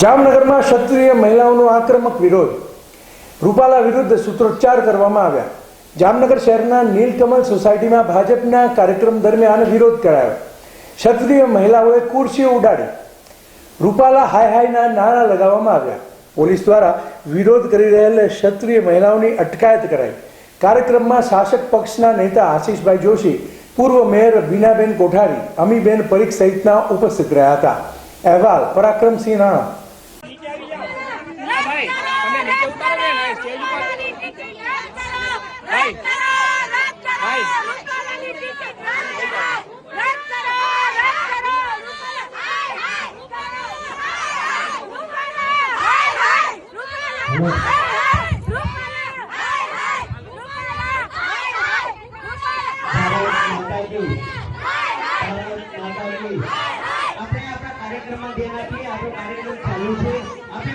જામનગરમાં ક્ષત્રિય મહિલાઓનો આક્રમક વિરોધ. રૂપાલા વિરુદ્ધ સૂત્રોચ્ચાર કરવામાં આવ્યા. જામનગર શહેરના નીલકમલ સોસાયટીમાં ભાજપના કાર્યક્રમ દરમિયાન વિરોધ કરાયો. ક્ષત્રિય મહિલાઓએ ખુરશીઓ ઉડાડી. રૂપાલા હાય હાયના નાણાં લગાવવામાં આવ્યા. પોલીસ દ્વારા વિરોધ કરી રહેલ ક્ષત્રિય મહિલાઓની અટકાયત કરાઈ. કાર્યક્રમમાં શાસક પક્ષના નેતા આશીષભાઈ જોશી, પૂર્વ મેયર બીનાબેન કોઠારી, અમીબેન પરીખ સહિતના ઉપસ્થિત રહ્યા હતા. અહેવાલ, પરાક્રમસિંહ રાણા. નીચે ઉતારો ને સ્ટેજ ઉપર. ભારત માતાજી આપણે આપણા કાર્યક્રમમાં ધ્યાન આપીએ આપણો કાર્યક્રમ ચાલુ છે. આપણે